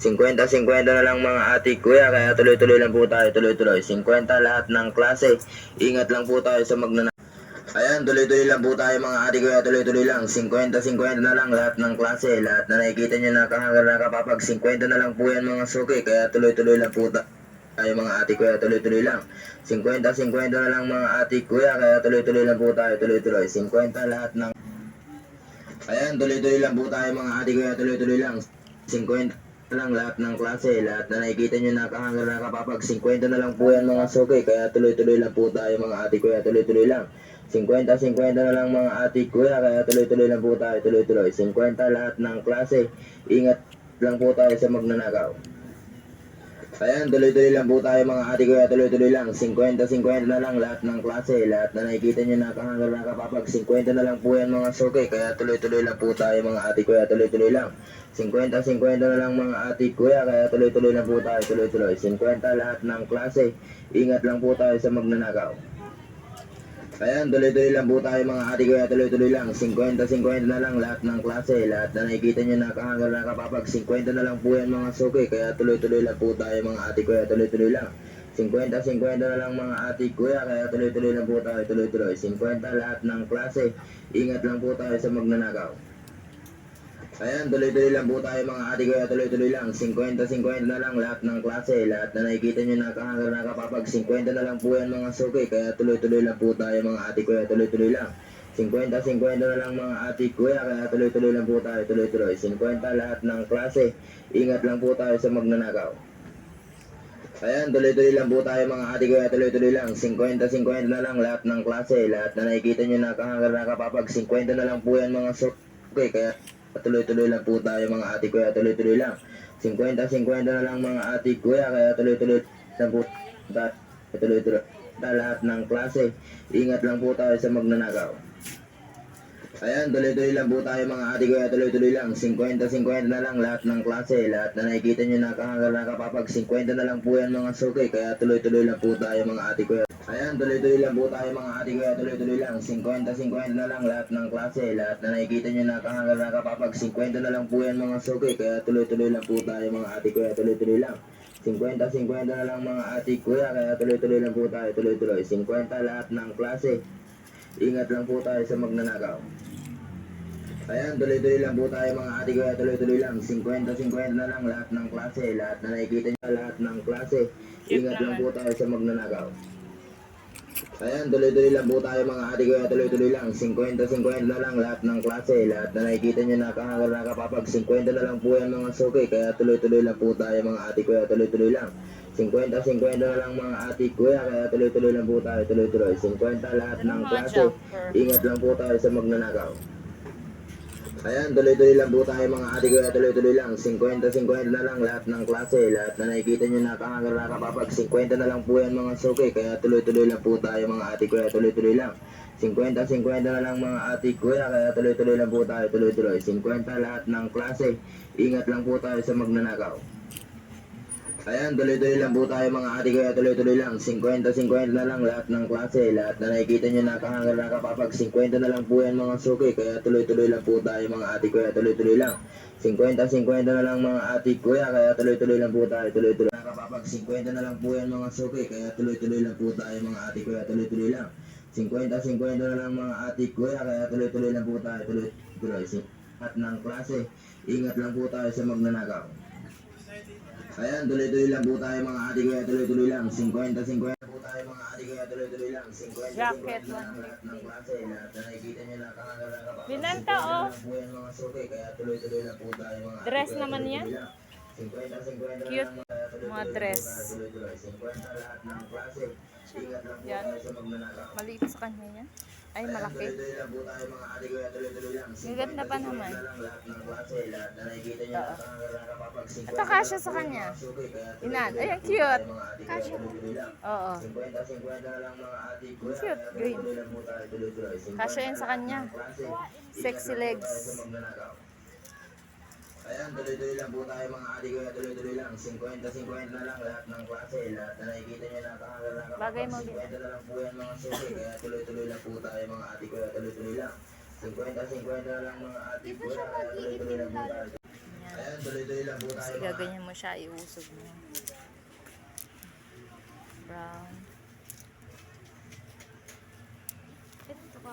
50-50 na lang mga ate kuya, kaya tuloy-tuloy lang po tayo, tuloy-tuloy. 50 lahat ng klase. Ingat lang po tayo sa magnana. Ayan, tuloy-tuloy lang po tayo mga ate kuya, tuloy-tuloy lang. 50-50 na lang lahat ng klase. Lahat na nakikita nyo na kahangar na kapapag 50 na lang po yan mga suki, kaya tuloy-tuloy lang po tayo mga ate kuya, tuloy-tuloy lang. 50-50 na lang mga ate kuya, kaya tuloy-tuloy lang po tayo, tuloy-tuloy. 50 lahat ng Ayan, tuloy-tuloy lang po tayo mga ate kuya, tuloy-tuloy lang. 50 lang lahat ng klase, lahat na nakikita nyo na kahangar na kapapag 50 na lang po yan mga suki, kaya tuloy-tuloy lang po tayo mga ate kuya, tuloy-tuloy lang. 50-50 na lang mga ate kuya, kaya tuloy-tuloy lang po tayo, tuloy-tuloy. 50 lahat ng klase, ingat lang po tayo sa magnanakaw. Ayan, tuloy-tuloy lang po tayo mga ate kuya, tuloy-tuloy lang. 50-50 na lang lahat ng klase, lahat na nakikita nyo na kahangar na kapapag 50 na lang po yan mga suki, kaya tuloy-tuloy lang po tayo mga ate kuya, tuloy-tuloy lang. 50-50 na lang mga ate kuya, kaya tuloy-tuloy lang po tayo, tuloy-tuloy. 50 lahat ng klase, ingat lang po tayo sa magnanakaw. Ayan, tuloy-tuloy lang po tayo mga ate kuya, tuloy-tuloy lang. 50-50 na lang lahat ng klase, lahat na nakikita nyo na kahangar na kapapag 50 na lang po yan mga suki, kaya tuloy-tuloy lang po tayo mga ate kuya, tuloy-tuloy lang. 50-50 na lang mga ate kuya, kaya tuloy-tuloy lang po tayo, tuloy-tuloy. 50 lahat ng klase, ingat lang po tayo sa magnanakaw. Ayan, tuloy-tuloy lang po tayo mga ate kuya, tuloy-tuloy lang. 50-50 na lang lahat ng klase, lahat na nakikita nyo na kahangar na kapapag 50 na lang po yan mga suki, kaya tuloy-tuloy lang po tayo mga ate kuya, tuloy-tuloy lang. 50-50 na lang mga ate kuya, kaya tuloy-tuloy lang po tayo, tuloy-tuloy. 50 lahat ng klase, ingat lang po tayo sa magnanakaw. Ayan, tuloy-tuloy lang po tayo mga ate kuya, tuloy-tuloy lang. 50-50 na lang lahat ng klase, lahat na nakikita nyo na kahangar na kapapag 50 na lang po yan mga suki, kaya tuloy-tuloy lang po tayo mga ate kuya, tuloy-tuloy lang. 50-50 na lang mga ate kuya, kaya tuloy-tuloy lang po tayo, tuloy-tuloy lahat ng klase. Ingat lang po tayo sa magnanakaw. Ayan, tuloy-tuloy lang po tayo mga ate kuya, tuloy-tuloy lang. 50-50 na lang lahat ng klase. Lahat na nakikita nyo na kahangar na kapapag 50 na lang po yan mga suki. Kaya tuloy-tuloy lang po tayo mga ate kuya. Ayan, tuloy-tuloy lang po tayo mga ate kuya, tuloy-tuloy lang. 50-50 na lang lahat ng klase. Lahat na nakikita nyo na kahangar na kapapag 50 na lang po yan mga suki. Kaya tuloy-tuloy lang po tayo mga ate kuya, tuloy-tuloy lang. 50-50 na lang mga ate kuya, kaya tuloy-tuloy lang po tayo, tuloy-tuloy. 50 lahat ng klase. Ingat lang po tayo sa magnanakaw. Ayan, tuloy-tuloy lang po tayo mga ate kuya, tuloy-tuloy lang. 50-50 na lang lahat ng klase. Lahat na nakikita nyo, lahat ng klase. Ingat lang po tayo sa magnanakaw. Ayan, tuloy-tuloy lang po tayo mga ate kuya, tuloy-tuloy lang. 50-50 na lang lahat ng klase. Lahat na nakikita nyo na kahangar na kapapag 50 na lang po yan mga suki. Kaya tuloy-tuloy lang po tayo mga ate kuya, tuloy-tuloy lang. 50-50 na lang mga ate kuya, kaya tuloy-tuloy lang po tayo, tuloy-tuloy. 50 lahat ng klase. Ingat lang po tayo sa magnanakaw. Ayan, tuloy-tuloy lang po tayo mga ate kuya, tuloy-tuloy lang. 50-50 na lang lahat ng klase. Lahat na nakikita nyo na kahangar na kapapag 50 na lang po yan mga suki. Kaya tuloy-tuloy lang po tayo mga ate kuya, tuloy-tuloy lang. 50-50 na lang mga ate kuya, kaya tuloy-tuloy lang po tayo, tuloy-tuloy. 50 lahat ng klase. Ingat lang po tayo sa magnanakaw. Ayan, tuloy-tuloy lang po tayo mga ate kuya, tuloy-tuloy lang. 50-50 na lang lahat ng klase. Lahat na nakikita nyo na kahangar na kapapag 50 na lang po yan mga suki. Kaya tuloy-tuloy lang po tayo mga ate kuya, tuloy-tuloy lang. 50-50 na lang mga ate kuya, kaya tuloy-tuloy lang po tayo, tuloy-tuloy lang. Kapapag 50 na lang po yan mga suki. Kaya tuloy-tuloy lang po tayo mga ate kuya, tuloy-tuloy lang. 50-50 na lang mga ate kuya, kaya tuloy-tuloy lang po tayo, tuloy-tuloy. At ng klase, ingat lang po tayo sa magnanakaw. Ayan, tuloy-tuloy lang po tayo mga ate kuya, tuloy-tuloy lang. 50-50 po tayo mga ate kuya, tuloy-tuloy lang. 50-50 Jacket, lang lahat ng klase. Lahat na nakikita nyo na Binanta, 50 na oh. po yan mga suki. Kaya tuloy-tuloy lang po tayo mga ate Dress naman yan. tuloy-tuloy lang. 50-50 na Cute. Mga dress. po tayo, tuloy-tuloy. 50 lahat ng klase. Ingat lang po Yan. Maliit sa kanya yan. Ay, malaki. Ang ganda pa 50-50 naman. 50 Ito, kasya sa kanya. Inan. Ay, cute. lang. Oo. 50-50 na lang mga ate kuya. Cute, green. tuloy-tuloy lang po tayo, tuloy-tuloy. 50 Kasya yan sa kanya. Sexy legs. Ayan, tuloy-tuloy lang po tayo mga ate kuya, tuloy-tuloy lang. 50-50 na lang lahat ng klase. Lahat na nakikita nyo na kahangar na Bagay mo, kapapag 50 na lang po yan mga suki. Kaya tuloy-tuloy lang po tayo mga ate kuya, tuloy-tuloy lang. 50-50 na lang mga ate kuya, kaya tuloy-tuloy lang po tayo. Ayan, tuloy-tuloy lang po tayo Tapos mga igaganyan mo siya, iusog mo. Brown. Ito ka,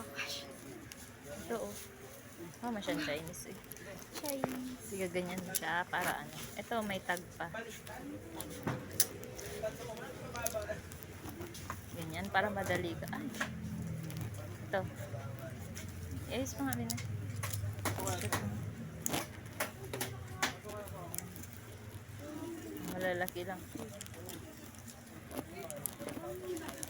Ito oh. Oh, masyadong Chinese eh. Chinese. Sige, ganyan siya para ano. Ito, may tag pa. Ganyan, para madali ka. Ay. Ito. Ayos mo nga rin eh. Malalaki lang. Ano to?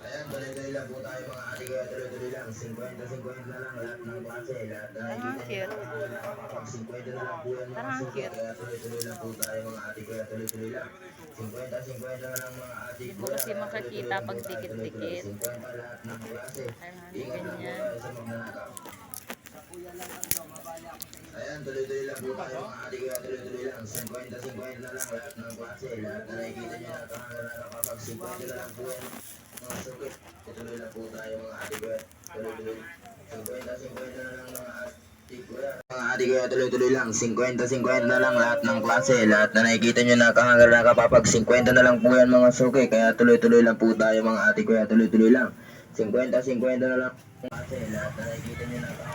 Ayan, tuloy-tuloy lang po tayo mga ate ko. Tuloy-tuloy lang. 50-50 na lang lahat ng klase. Lahat na cute. na nakakapag 50 na lang po yan mga cute. Kaya tuloy-tuloy lang po tayo mga ate ko. Tuloy-tuloy lang. 50-50 na lang mga ate Hindi ko. mo kasi makakita pag dikit-dikit. 50 lahat ng klase. Ingat lang po tayo sa magnanakaw. Ayan, tuloy-tuloy lang po tayo mga ate ko. Tuloy-tuloy lang. 50-50 na lang lahat ng klase. Lahat na nakikita niyo na nakakapag 50 na lang po yan mga suki. Tuloy lang po tayo mga ko. Tuloy-tuloy. 50-50 na lang mga ko. Mga ko, tuloy-tuloy lang. 50-50 na lang lahat ng klase. Lahat na nakikita nyo nakahangar na kapapag 50 na lang po yan mga suki. Kaya tuloy-tuloy lang po tayo mga ko. Tuloy-tuloy lang. 50-50 na lang klase. Lahat na nakikita nyo nakahangar na.